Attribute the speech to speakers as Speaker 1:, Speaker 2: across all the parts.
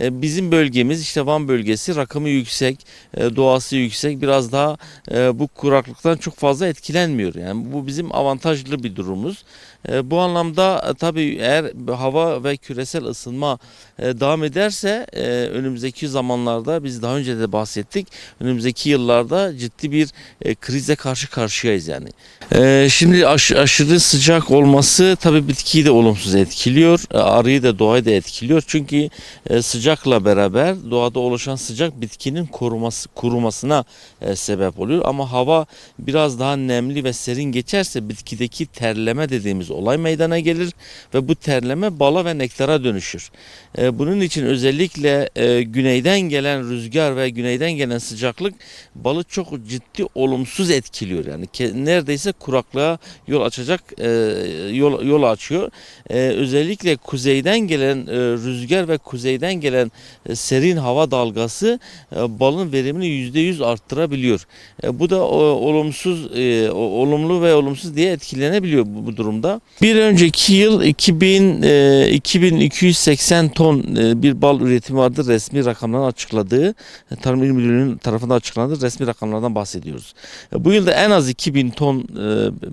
Speaker 1: E, bizim bölgemiz işte Van bölgesi rakamı yüksek, e, doğası yüksek. Biraz daha e, bu kuraklıktan çok fazla etkilenmiyor. Yani bu bizim avantajlı bir durumumuz. Bu anlamda tabii eğer hava ve küresel ısınma devam ederse önümüzdeki zamanlarda biz daha önce de bahsettik. Önümüzdeki yıllarda ciddi bir krize karşı karşıyayız yani. Şimdi aş- aşırı sıcak olması tabii bitkiyi de olumsuz etkiliyor. Arıyı da doğayı da etkiliyor. Çünkü e, sıcakla beraber doğada oluşan sıcak bitkinin koruması kurumasına e, sebep oluyor. Ama hava biraz daha nemli ve serin geçerse bitkideki terleme dediğimiz olay meydana gelir ve bu terleme bala ve nektara dönüşür. E, bunun için özellikle e, güneyden gelen rüzgar ve güneyden gelen sıcaklık balı çok ciddi olumsuz etkiliyor. Yani ke- neredeyse kuraklığa yol açacak e, yol yol açıyor. E, özellikle kuzeyden gelen e, rüzgar ve kuzeyden gelen e, serin hava dalgası e, balın verimini %100 arttırabiliyor. E, bu da olumsuz olumlu ve olumsuz diye etkilenebiliyor bu, durumda. Bir önceki yıl 2000 e, 2280 ton bir bal üretimi vardı resmi rakamların açıkladığı Tarım İl Müdürlüğü'nün tarafından açıklandığı resmi rakamlardan bahsediyoruz. Bu yılda en az 2000 ton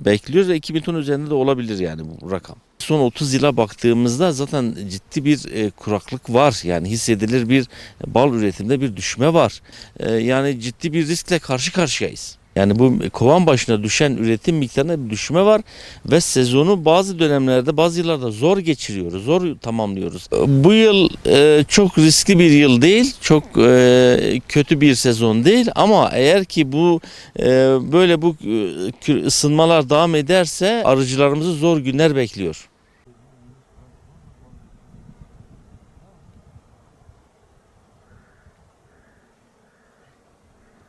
Speaker 1: bekliyoruz ve 2000 ton üzerinde de olabilir yani bu rakam. Son 30 yıla baktığımızda zaten ciddi bir kuraklık var. Yani hissedilir bir bal üretiminde bir düşme var. E, yani ciddi bir riskle karşı karşıyayız. Yani bu kovan başına düşen üretim miktarında bir düşme var ve sezonu bazı dönemlerde bazı yıllarda zor geçiriyoruz, zor tamamlıyoruz. E, Bu yıl e, çok riskli bir yıl değil, çok e, kötü bir sezon değil ama eğer ki bu e, böyle bu e, ısınmalar devam ederse arıcılarımızı zor günler bekliyor.